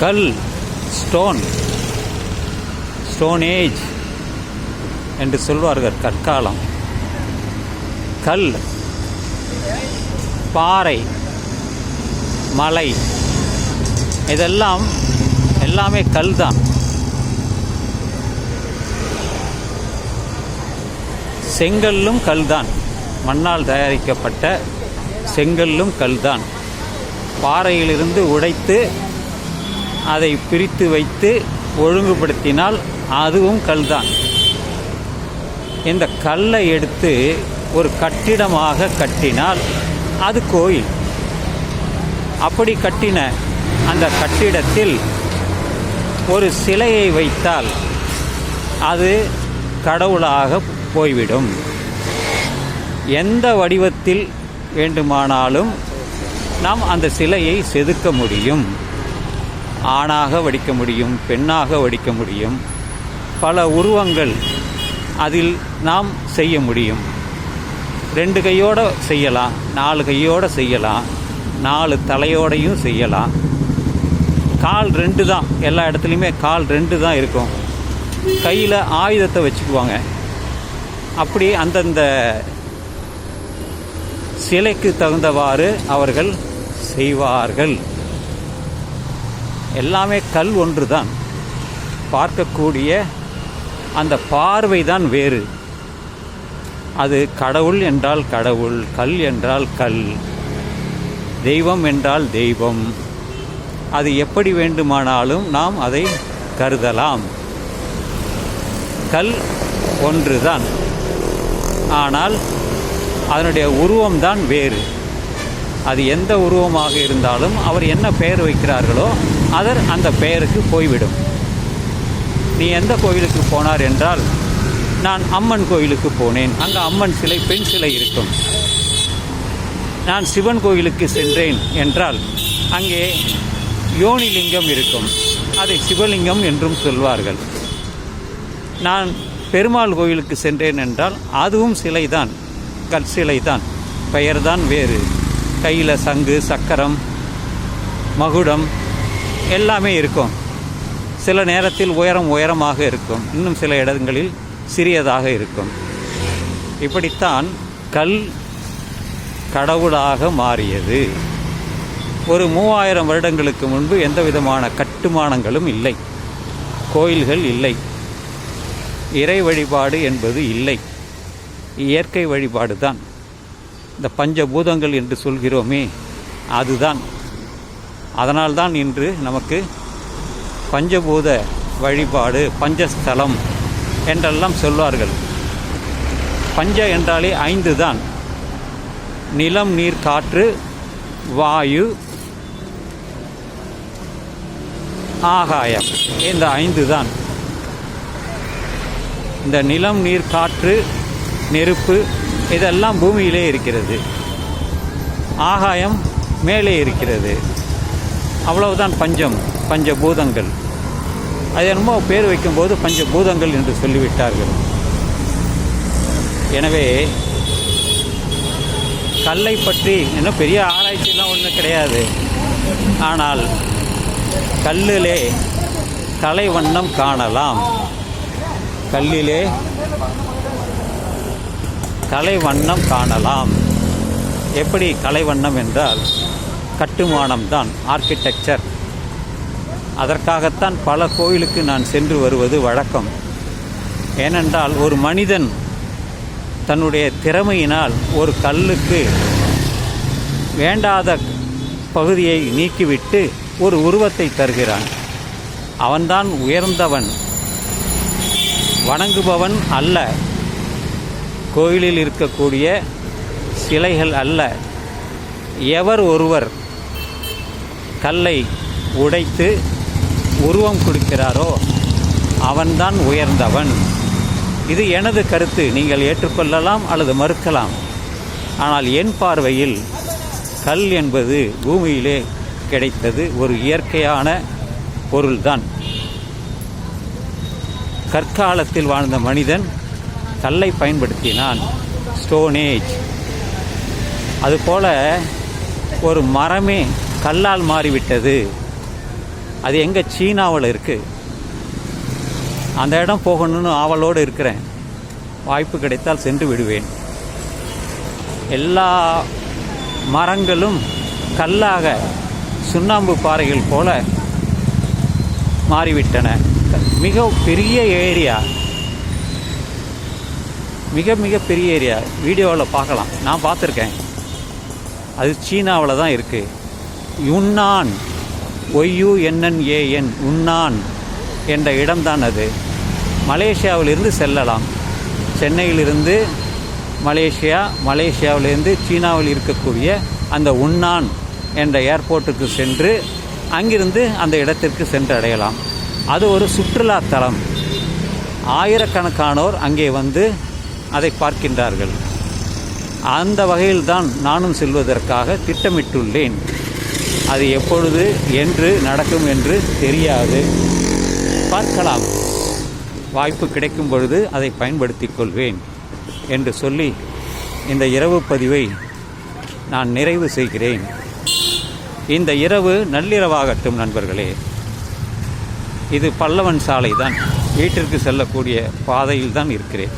கல் stone stone age என்று சொல்வார்கள் கற்காலம். கல் பாறை மலை இதெல்லாம் எல்லாமே கல் தான் செங்கல்லும் கல் தான் மண்ணால் தயாரிக்கப்பட்ட செங்கல்லும் கல் தான் பாறையிலிருந்து உடைத்து அதை பிரித்து வைத்து ஒழுங்குபடுத்தினால் அதுவும் கல் தான் இந்த கல்லை எடுத்து ஒரு கட்டிடமாக கட்டினால் அது கோயில். அப்படி கட்டின அந்த கட்டிடத்தில் ஒரு சிலையை வைத்தால் அது கடவுளாக போய்விடும். எந்த வடிவத்தில் வேண்டுமானாலும் நாம் அந்த சிலையை செதுக்க முடியும். ஆணாக வடிக்க முடியும் பெண்ணாக வடிக்க முடியும். பல உருவங்கள் அதில் நாம் செய்ய முடியும். ரெண்டு கையோடு செய்யலாம் நாலு கையோடு செய்யலாம் நாலு தலையோடையும் செய்யலாம். கால் ரெண்டு தான் எல்லா இடத்துலையுமே கால் ரெண்டு தான் இருக்கும். கையில் ஆயுதத்தை வச்சுக்குவாங்க. அப்படி அந்தந்த சிலைக்கு தகுந்தவாறு அவர்கள் செய்வார்கள். எல்லாமே கல் ஒன்று தான் பார்க்கக்கூடிய அந்த பார்வை தான் வேறு. அது கடவுள் என்றால் கடவுள் கல் என்றால் கல் தெய்வம் என்றால் தெய்வம். அது எப்படி வேண்டுமானாலும் நாம் அதை கருதலாம். கல் ஒன்றுதான். ஆனால் அதனுடைய உருவம்தான் வேறு. அது எந்த உருவமாக இருந்தாலும் அவர் என்ன பெயர் வைக்கிறார்களோ அதர் அந்த பெயருக்கு போய்விடும். நீ எந்த கோயிலுக்கு போனார் என்றால் நான் அம்மன் கோயிலுக்கு போனேன். அங்கே அம்மன் சிலை பெண் சிலை இருக்கும். நான் சிவன் கோயிலுக்கு சென்றேன் என்றால் அங்கே யோனிலிங்கம் இருக்கும். அதை சிவலிங்கம் என்றும் சொல்வார்கள். நான் பெருமாள் கோயிலுக்கு சென்றேன் என்றால் அதுவும் சிலைதான். கல் சிலைதான். பெயர்தான் வேறு. கையில் சங்கு சக்கரம் மகுடம் எல்லாமே இருக்கும். சில நேரத்தில் உயரம் உயரமாக இருக்கும். இன்னும் சில இடங்களில் சிறியதாக இருக்கும். இப்படித்தான் கல் கடவுளாக மாறியது. ஒரு மூவாயிரம் வருடங்களுக்கு முன்பு எந்த விதமான கட்டுமானங்களும் இல்லை. கோயில்கள் இல்லை. இறை வழிபாடு என்பது இல்லை. இயற்கை வழிபாடு தான் இந்த பஞ்சபூதங்கள் என்று சொல்கிறோமே அதுதான். அதனால்தான் இன்று நமக்கு பஞ்சபூத வழிபாடு பஞ்சஸ்தலம் என்றெல்லாம் சொல்வார்கள். பஞ்ச என்றாலே ஐந்து தான் நிலம் நீர் காற்று வாயு ஆகாயம். இந்த ஐந்து தான் இந்த நிலம் நீர் காற்று நெருப்பு இதெல்லாம் பூமியிலே இருக்கிறது. ஆகாயம் மேலே இருக்கிறது. அவ்வளவுதான் பஞ்சம் பஞ்சபூதங்கள். அது என்னமோ பேர் வைக்கும்போது பஞ்சபூதங்கள் என்று சொல்லிவிட்டார்கள். எனவே கல்லை பற்றி இன்னும் பெரிய ஆராய்ச்சிலாம் ஒன்றும் கிடையாது. ஆனால் கல்லிலே கலை வண்ணம் காணலாம். கல்லிலே கலை வண்ணம் காணலாம். எப்படி கலை வண்ணம் என்றால் கட்டுமானம் தான் ஆர்கிடெக்சர் அதற்காகத்தான் பல கோயிலுக்கு நான் சென்று வருவது வழக்கம். ஏனென்றால் ஒரு மனிதன் தன்னுடைய திறமையினால் ஒரு கல்லுக்கு வேண்டாத பகுதியை நீக்கிவிட்டு ஒரு உருவத்தை தருகிறான். அவன்தான் உயர்ந்தவன். வணங்குபவன் அல்ல. கோயிலில் இருக்கக்கூடிய சிலைகள் அல்ல. எவர் ஒருவர் கல்லை உடைத்து உருவம் கொடுக்கிறாரோ அவன்தான் உயர்ந்தவன். இது எனது கருத்து. நீங்கள் ஏற்றுக்கொள்ளலாம் அல்லது மறுக்கலாம். ஆனால் என் பார்வையில் கல் என்பது பூமியிலே கிடைத்தது ஒரு இயற்கையான பொருள்தான். கற்காலத்தில் வாழ்ந்த மனிதன் கல்லை பயன்படுத்தினான். ஸ்டோனேஜ் அதுபோல ஒரு மரமே கல்லால் மாறிவிட்டது. அது எங்கே சீனாவில் இருக்குது அந்த இடம் போகணும்னு ஆவலோடு இருக்கிறேன். வாய்ப்பு கிடைத்தால் சென்று விடுவேன். எல்லா மரங்களும் கல்லாக சுண்ணாம்பு பாறைகள் போல மாறிவிட்டன. மிக பெரிய ஏரியா. மிக மிக பெரிய ஏரியா. வீடியோவில் பார்க்கலாம். நான் பார்த்துருக்கேன். அது சீனாவில் தான் இருக்குது யுன்னான் ஒய்யூஎன்என்ஏஎன் உன்னான் என்ற இடம்தான் அது. மலேசியாவிலிருந்து செல்லலாம். சென்னையிலிருந்து மலேசியா மலேசியாவிலிருந்து சீனாவில் இருக்கக்கூடிய அந்த உன்னான் என்ற ஏர்போர்ட்டுக்கு சென்று அங்கிருந்து அந்த இடத்திற்கு சென்று அடையலாம். அது ஒரு சுற்றுலாத்தலம் ஆயிரக்கணக்கானோர் அங்கே வந்து அதை பார்க்கின்றார்கள். அந்த வகையில்தான் நானும் செல்வதற்காக திட்டமிட்டுள்ளேன். அது எப்பொழுது என்று நடக்கும் என்று தெரியாது. பார்க்கலாம். வாய்ப்பு கிடைக்கும் பொழுது அதை பயன்படுத்திக் கொள்வேன் என்று சொல்லி இந்த இரவு பதிவை நான் நிறைவு செய்கிறேன். இந்த இரவு நள்ளிரவாகட்டும் நண்பர்களே. இது பல்லவன் சாலை தான் வீட்டிற்கு செல்லக்கூடிய பாதையில் தான் இருக்கிறேன்.